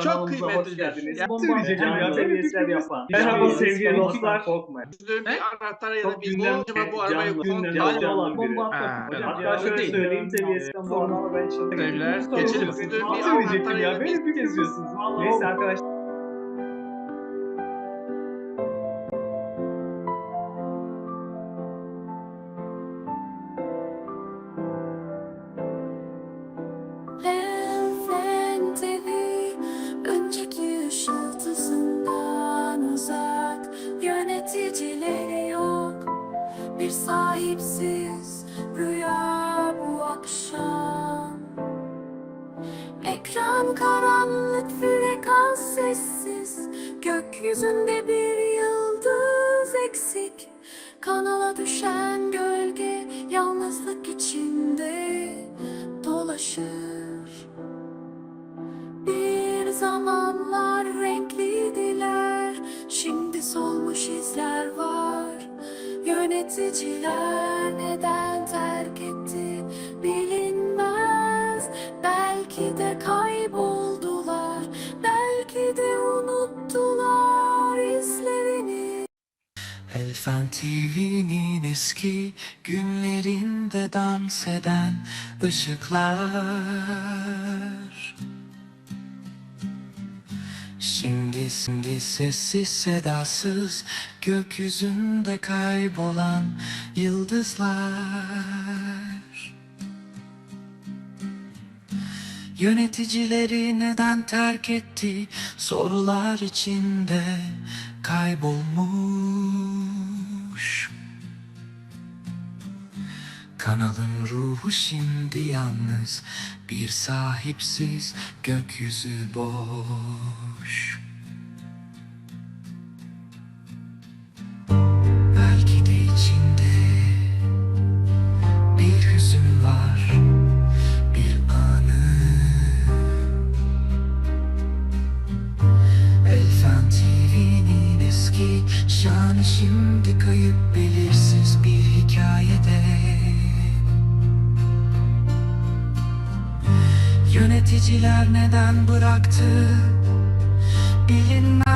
Çok kıymetlidir. geldiniz. Ya, Bomba söyleyeceğim ya, fikrimi yapan. Merhaba sevgili dostlar. Korkmayın. Bir anahtar ya da bir acaba bu arabayı hali olan biri. Hatta şöyle söyleyeyim seviyesinden bu arada ben şimdi Sevgiler, geçelim. Bir anahtar ya da Beni bir bir geziyorsunuz. Neyse arkadaşlar. Sahipsiz rüya bu akşam. Ekran karanlık frekans sessiz Gökyüzünde bir yıldız eksik. Kanala düşen gölge yalnızlık içinde dolaşır. Bir zamanlar Yöneticiler neden terk etti bilinmez. Belki de kayboldular Belki de unuttular izlerini. Elfen TV'nin eski günlerinde dans eden ışıklar Şimdi şimdi sessiz sedasız gökyüzünde kaybolan yıldızlar. Yöneticileri neden terk etti? Sorular içinde kaybolmuş Kanalın ruhu şimdi yalnız bir sahipsiz gökyüzü boş. Belki de içinde bir hüzün var bir anı. Elfen TV'nin eski şanı şimdi kayıp belirsiz Yöneticiler neden bıraktı? Bilinmez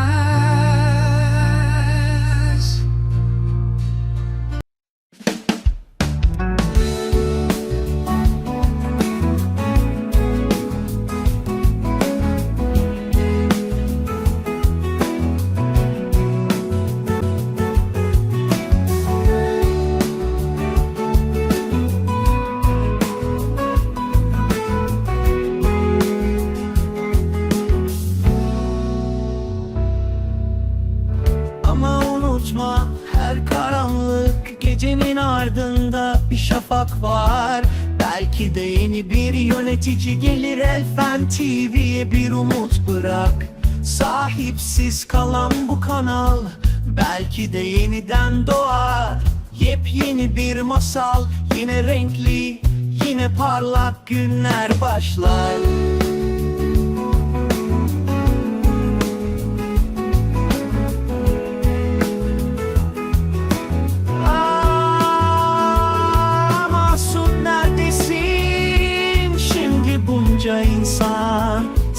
Ama unutma her karanlık gecenin ardında bir şafak var. Belki de yeni bir yönetici gelir Elfen TV'ye bir umut bırak. Sahipsiz kalan bu kanal belki de yeniden doğar. Yepyeni bir masal yine renkli yine parlak günler başlar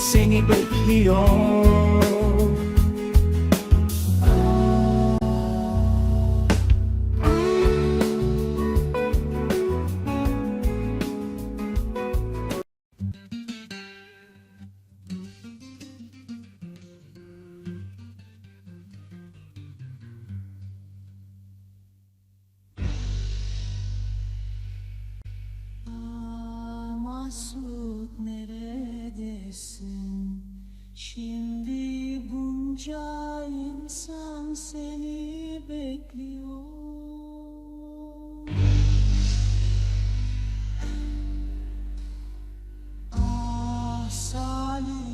insan seni bekliyor. Şimdi bunca insan seni bekliyor. Ah Salih?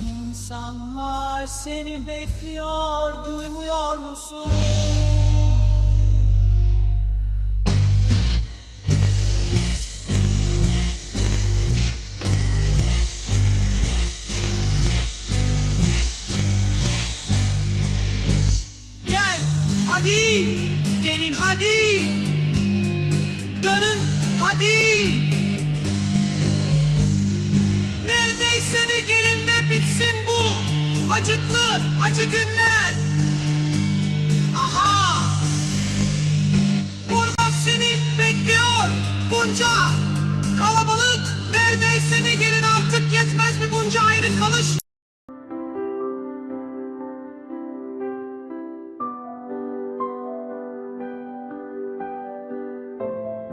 İnsanlar seni bekliyor, duymuyor musun? Hadi dönün hadi ne seni gelin de bitsin bu acıklı acı günler. Aha! Burada seni bekliyor bunca kalabalık. Neredeyse ne gelin artık yetmez mi bunca ayrı kalış?